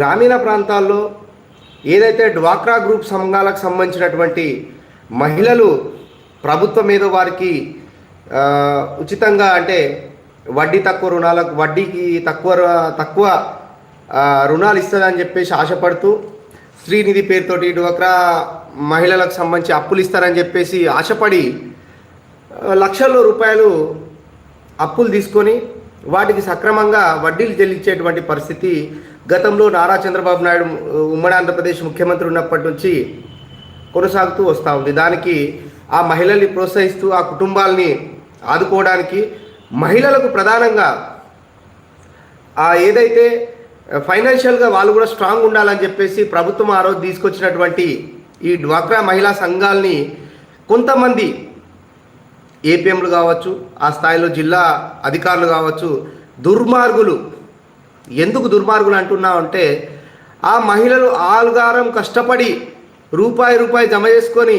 గ్రామీణ ప్రాంతాల్లో ఏదైతే డ్వాక్రా గ్రూప్ సంఘాలకు సంబంధించినటువంటి మహిళలు ప్రభుత్వం మీద వారికి ఉచితంగా అంటే వడ్డీ తక్కువ రుణాలకు వడ్డీకి తక్కువ తక్కువ రుణాలు ఇస్తుందని చెప్పేసి ఆశపడుతూ శ్రీనిధి పేరుతోటి డ్వాక్రా మహిళలకు సంబంధించి అప్పులు ఇస్తారని చెప్పేసి ఆశపడి లక్షల లక్షల్లో రూపాయలు అప్పులు తీసుకొని వాటికి సక్రమంగా వడ్డీలు చెల్లించేటువంటి పరిస్థితి గతంలో నారా చంద్రబాబు నాయుడు ఉమ్మడి ఆంధ్రప్రదేశ్ ముఖ్యమంత్రి ఉన్నప్పటి నుంచి కొనసాగుతూ వస్తూ ఉంది. దానికి ఆ మహిళల్ని ప్రోత్సహిస్తూ ఆ కుటుంబాలని ఆదుకోవడానికి మహిళలకు ప్రధానంగా ఆ ఏదైతే ఫైనాన్షియల్గా వాళ్ళు కూడా స్ట్రాంగ్ ఉండాలని చెప్పేసి ప్రభుత్వం ఆ రోజు తీసుకొచ్చినటువంటి ఈ డ్వాక్రా మహిళా సంఘాలని కొంతమంది ఏపీఎంలు కావచ్చు ఆ స్థాయిలో జిల్లా అధికారులు కావచ్చు దుర్మార్గులు ఎందుకు దుర్మార్గులు అంటున్నా అంటే ఆ మహిళలు ఆలుగారం కష్టపడి రూపాయి రూపాయి జమ చేసుకొని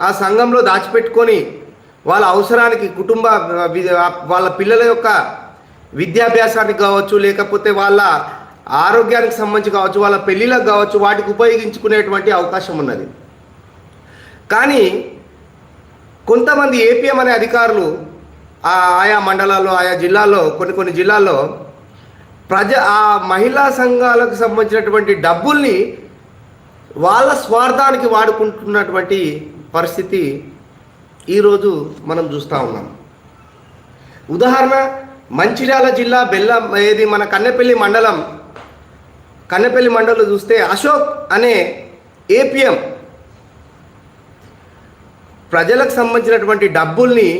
ఆ సంఘంలో దాచిపెట్టుకొని వాళ్ళ అవసరానికి కుటుంబ వి- వాళ్ళ పిల్లల యొక్క విద్యాభ్యాసానికి కావచ్చు లేకపోతే వాళ్ళ ఆరోగ్యానికి సంబంధించి కావచ్చు వాళ్ళ పెళ్ళిళ్ళకు కావచ్చు వాటికి ఉపయోగించుకునేటువంటి అవకాశం ఉన్నది. కానీ కొంతమంది ఏపీఎం అనే అధికారులు ఆ ఆయా మండలాల్లో ఆయా జిల్లాల్లో కొన్ని కొన్ని జిల్లాల్లో ప్రజ ఆ మహిళా సంఘాలకు సంబంధించినటువంటి డబ్బుల్ని వాళ్ళ స్వార్థానికి వాడుకుంటున్నటువంటి పరిస్థితి ఈరోజు మనం చూస్తూ ఉన్నాం. ఉదాహరణ మంచిర్యాల జిల్లా బెల్లం ఏది మన కన్నెపల్లి మండలం కన్నెపల్లి మండలం చూస్తే అశోక్ అనే ఏపీఎం ప్రజలకు సంబంధించినటువంటి డబ్బుల్ని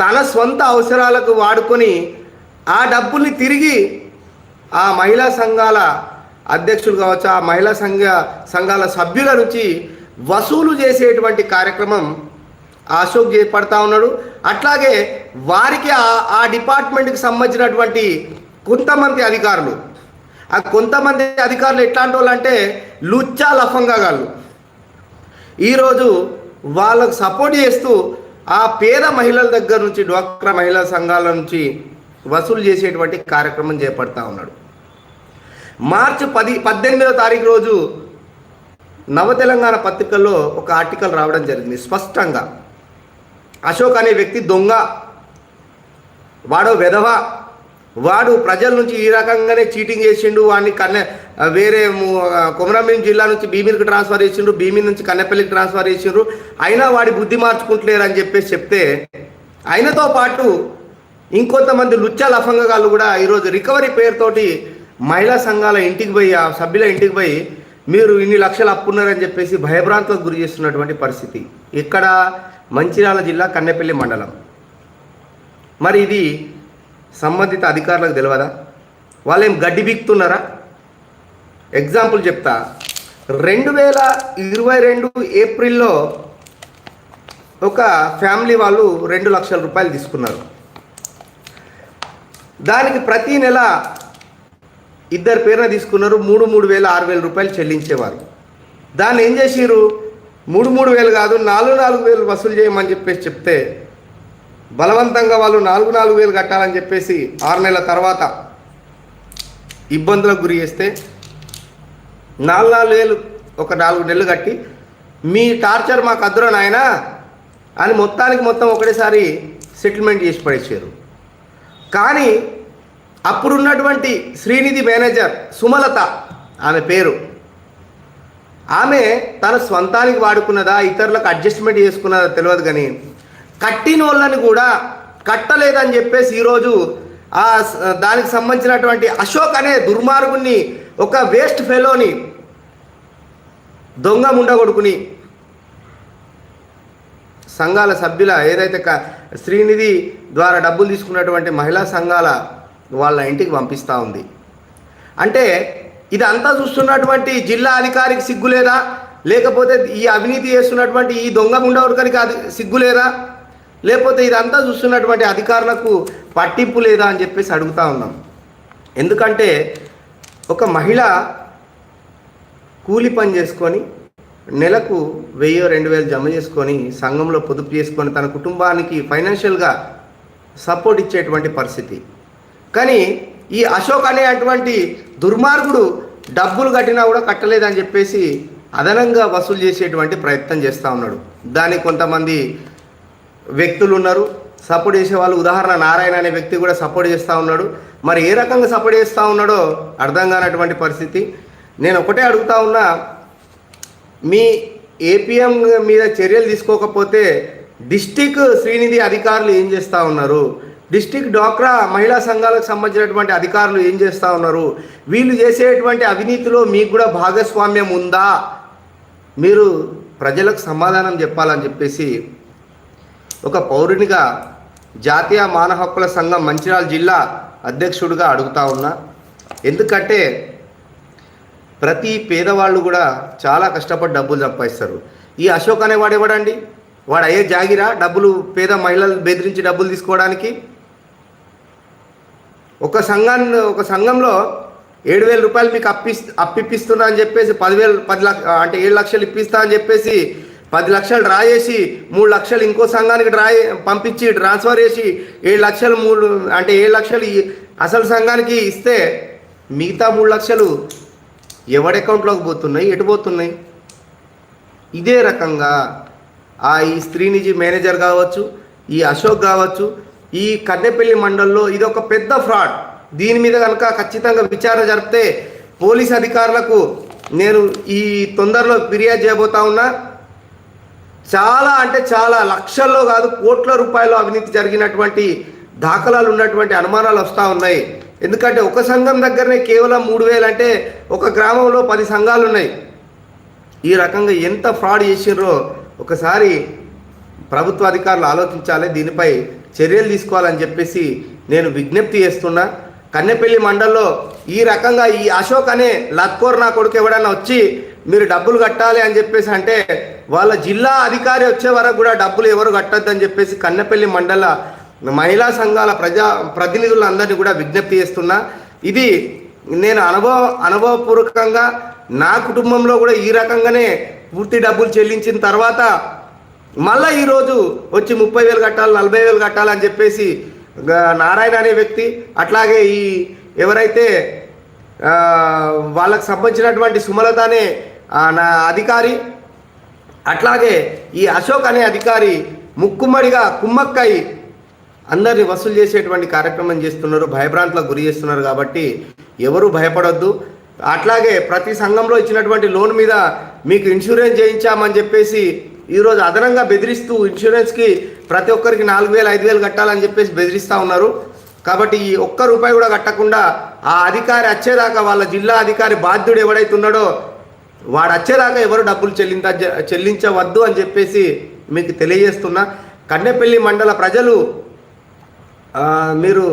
తన సొంత అవసరాలకు వాడుకొని ఆ డబ్బుల్ని తిరిగి ఆ మహిళా సంఘాల అధ్యక్షులు కావచ్చు ఆ మహిళా సంఘ సంఘాల సభ్యుల నుంచి వసూలు చేసేటువంటి కార్యక్రమం అశోక్ చేపడతా ఉన్నాడు. అట్లాగే వారికి ఆ ఆ డిపార్ట్మెంట్కి సంబంధించినటువంటి కొంతమంది అధికారులు. ఆ కొంతమంది అధికారులు ఎట్లాంటి వాళ్ళు అంటే లుచ్చా లఫంగా గాళ్ళు. ఈరోజు వాళ్ళకు సపోర్ట్ చేస్తూ ఆ పేద మహిళల దగ్గర నుంచి డ్వాక్రా మహిళా సంఘాల నుంచి వసూలు చేసేటువంటి కార్యక్రమం చేపడతా ఉన్నాడు. మార్చి పది పద్దెనిమిదో తారీఖు రోజు నవ తెలంగాణ పత్రికల్లో ఒక ఆర్టికల్ రావడం జరిగింది. స్పష్టంగా. అశోక్ అనే వ్యక్తి దొంగ. వాడో వెధవ. వాడు ప్రజల నుంచి ఈ రకంగానే చీటింగ్ చేసిండు. వాడిని కన్నె వేరే కొమరంభీం జిల్లా నుంచి భీమిరికి ట్రాన్స్ఫర్ చేసిండు. భీమి నుంచి కన్నెపల్లికి ట్రాన్స్ఫర్ చేసిండ్రు అయినా వాడి బుద్ధి మార్చుకుంటలేరు అని చెప్పేసి చెప్తే ఆయనతో పాటు ఇంకొంతమంది లుచ్చా లఫంగగాళ్ళు కూడా ఈరోజు రికవరీ పేరుతోటి మహిళా సంఘాల ఇంటికి పోయి ఆ సభ్యుల ఇంటికి పోయి మీరు ఇన్ని లక్షలు అప్పున్నారని చెప్పేసి భయభ్రాంతులకు గురి చేస్తున్నటువంటి పరిస్థితి. ఇక్కడ మంచిర్యాల జిల్లా కన్నెపల్లి మండలం. మరి ఇది సంబంధిత అధికారులకు తెలియదా వాళ్ళేం గడ్డి బీక్తున్నారా? ఎగ్జాంపుల్ చెప్తా. రెండు వేల ఇరవై రెండు ఏప్రిల్లో ఒక ఫ్యామిలీ వాళ్ళు రెండు లక్షల రూపాయలు తీసుకున్నారు. దానికి ప్రతి నెల ఇద్దరు పేరున తీసుకున్నారు మూడు మూడు వేల ఆరు వేల రూపాయలు చెల్లించేవారు. దాన్ని ఏం చేసిరు మూడు మూడు వేలు కాదు నాలుగు నాలుగు వేలు వసూలు చేయమని చెప్పేసి చెప్తే బలవంతంగా వాళ్ళు నాలుగు నాలుగు వేలు కట్టాలని చెప్పేసి ఆరు నెలల తర్వాత ఇబ్బందులకు గురి చేస్తే నాలుగు నాలుగు వేలు ఒక నాలుగు నెలలు కట్టి మీ టార్చర్ మాకు అద్దరు నాయన అని మొత్తానికి మొత్తం ఒకటేసారి సెటిల్మెంట్ చేసి పడేసారు. కానీ అప్పుడున్నటువంటి శ్రీనిధి మేనేజర్ సుమలత ఆమె పేరు. ఆమె తన స్వంతానికి వాడుకున్నదా ఇతరులకు అడ్జస్ట్మెంట్ చేసుకున్నదా తెలియదు కానీ కట్టిన వాళ్ళని కూడా కట్టలేదని చెప్పేసి ఈరోజు ఆ దానికి సంబంధించినటువంటి అశోక్ అనే దుర్మార్గుని ఒక వేస్ట్ ఫెలోని దొంగ ముండగొడుకుని సంఘాల సభ్యుల ఏదైతే క శ్రీనిధి ద్వారా డబ్బులు తీసుకున్నటువంటి మహిళా సంఘాల వాళ్ళ ఇంటికి పంపిస్తూ ఉంది. అంటే ఇదంతా చూస్తున్నటువంటి జిల్లా అధికారికి సిగ్గు లేదా? లేకపోతే ఈ అవినీతి చేస్తున్నటువంటి ఈ దొంగ ముండవరకరికి అది సిగ్గు లేదా? లేకపోతే ఇదంతా చూస్తున్నటువంటి అధికారులకు పట్టింపు లేదా అని చెప్పేసి అడుగుతా ఉన్నాం. ఎందుకంటే ఒక మహిళ కూలి పని చేసుకొని నెలకు వెయ్యి రెండు వేలు జమ చేసుకొని సంఘంలో పొదుపు చేసుకొని తన కుటుంబానికి ఫైనాన్షియల్గా సపోర్ట్ ఇచ్చేటువంటి పరిస్థితి. కానీ ఈ అశోక్ అనే అటువంటి దుర్మార్గుడు డబ్బులు కట్టినా కూడా కట్టలేదని చెప్పేసి అదనంగా వసూలు చేసేటువంటి ప్రయత్నం చేస్తూ ఉన్నాడు. దానికి కొంతమంది వ్యక్తులు ఉన్నారు. సపోర్ట్ చేసే వాళ్ళు ఉదాహరణ నారాయణ అనే వ్యక్తి కూడా సపోర్ట్ చేస్తూ ఉన్నాడు. మరి ఏ రకంగా సపోర్ట్ చేస్తూ ఉన్నాడో అర్థం కానటువంటి పరిస్థితి. నేను ఒకటే అడుగుతా ఉన్నా మీ ఏపీఎం మీద చర్యలు తీసుకోకపోతే డిస్టిక్ శ్రీనిధి అధికారులు ఏం చేస్తూ ఉన్నారు? డిస్టిక్ డ్వాక్రా మహిళా సంఘాలకు సంబంధించినటువంటి అధికారులు ఏం చేస్తూ ఉన్నారు? వీళ్ళు చేసేటువంటి అవినీతిలో మీకు కూడా భాగస్వామ్యం ఉందా? మీరు ప్రజలకు సమాధానం చెప్పాలని చెప్పేసి ఒక పౌరునిగా జాతీయ మానవ హక్కుల సంఘం మంచిర్యాల జిల్లా అధ్యక్షుడిగా అడుగుతా ఉన్నా. ఎందుకంటే ప్రతి పేదవాళ్ళు కూడా చాలా కష్టపడి డబ్బులు సంపాదిస్తారు. ఈ అశోక్ అనేవాడు ఎవడండి? వాడు అయ్యే జాగిరా డబ్బులు పేద మహిళలు బెదిరించి డబ్బులు తీసుకోవడానికి? ఒక సంఘాన్ని ఒక సంఘంలో ఏడు వేల రూపాయలు మీకు అప్పి అప్పిప్పిస్తున్నా అని చెప్పేసి పదివేలు పది లక్ష అంటే ఏడు లక్షలు ఇప్పిస్తా అని చెప్పేసి పది లక్షలు డ్రా చేసి మూడు లక్షలు ఇంకో సంఘానికి డ్రా పంపించి ట్రాన్స్ఫర్ చేసి ఏడు లక్షలు మూడు అంటే ఏడు లక్షలు అసలు సంఘానికి ఇస్తే మిగతా మూడు లక్షలు ఎవడి అకౌంట్లోకి పోతున్నాయి ఎటు పోతున్నాయి? ఇదే రకంగా ఆ ఈ స్త్రీనిజి మేనేజర్ కావచ్చు ఈ అశోక్ కావచ్చు ఈ కన్నెపల్లి మండలంలో ఇది ఒక పెద్ద ఫ్రాడ్. దీని మీద కనుక ఖచ్చితంగా విచారణ జరిపితే పోలీస్ అధికారులకు నేను ఈ తొందరలో ఫిర్యాదు చేయబోతా ఉన్నా. చాలా అంటే చాలా లక్షల్లో కాదు కోట్ల రూపాయలు అవినీతి జరిగినటువంటి దాఖలాలు ఉన్నటువంటి అనుమానాలు వస్తూ ఉన్నాయి. ఎందుకంటే ఒక సంఘం దగ్గరనే కేవలం మూడు వేలు అంటే ఒక గ్రామంలో పది సంఘాలు ఉన్నాయి. ఈ రకంగా ఎంత ఫ్రాడ్ చేసిర్రో ఒకసారి ప్రభుత్వ అధికారులు ఆలోచించాలి. దీనిపై చర్యలు తీసుకోవాలని చెప్పేసి నేను విజ్ఞప్తి చేస్తున్నా. కన్నెపల్లి మండల్లో ఈ రకంగా ఈ అశోక్ అనే లత్కోర్ నా కొడుకు ఎవడన్నా వచ్చి మీరు డబ్బులు కట్టాలి అని చెప్పేసి అంటే వాళ్ళ జిల్లా అధికారి వచ్చే వరకు కూడా డబ్బులు ఎవరు కట్టొద్దని చెప్పేసి కన్నెపల్లి మండల మహిళా సంఘాల ప్రజా ప్రతినిధులందరినీ కూడా విజ్ఞప్తి చేస్తున్నా. ఇది నేను అనుభవ అనుభవపూర్వకంగా నా కుటుంబంలో కూడా ఈ రకంగానే పూర్తి డబ్బులు చెల్లించిన తర్వాత మళ్ళీ ఈరోజు వచ్చి ముప్పై వేలు కట్టాలి నలభై వేలు కట్టాలని చెప్పేసి నారాయణ అనే వ్యక్తి అట్లాగే ఈ ఎవరైతే వాళ్ళకు సంబంధించినటువంటి సుమలత అనే నా అధికారి అట్లాగే ఈ అశోక్ అనే అధికారి ముక్కుమ్మడిగా కుమ్మక్కై అందరిని వసూలు చేసేటువంటి కార్యక్రమం చేస్తున్నారు భయభ్రాంతులకు గురి చేస్తున్నారు కాబట్టి ఎవరు భయపడొద్దు. అట్లాగే ప్రతి సంఘంలో ఇచ్చినటువంటి లోన్ మీద మీకు ఇన్సూరెన్స్ చేయించామని చెప్పేసి ఈరోజు అదనంగా బెదిరిస్తూ ఇన్సూరెన్స్కి ప్రతి ఒక్కరికి నాలుగు వేలు ఐదు వేలు కట్టాలని చెప్పేసి బెదిరిస్తూ ఉన్నారు. కాబట్టి ఈ ఒక్క రూపాయి కూడా కట్టకుండా ఆ అధికారి వచ్చేదాకా వాళ్ళ జిల్లా అధికారి బాధ్యుడు ఎవడైతే ఉన్నాడో వాడు వచ్చేదాకా ఎవరు డబ్బులు చెల్లించ చెల్లించవద్దు అని చెప్పేసి మీకు తెలియజేస్తున్నా. కన్నెపల్లి మండల ప్రజలు మీరు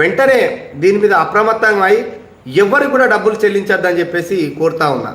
వెంటనే దీని మీద అప్రమత్తంగా అయి ఎవరికి కూడా డబ్బులు చెల్లించొద్దని చెప్పేసి కోరుతా ఉన్నా.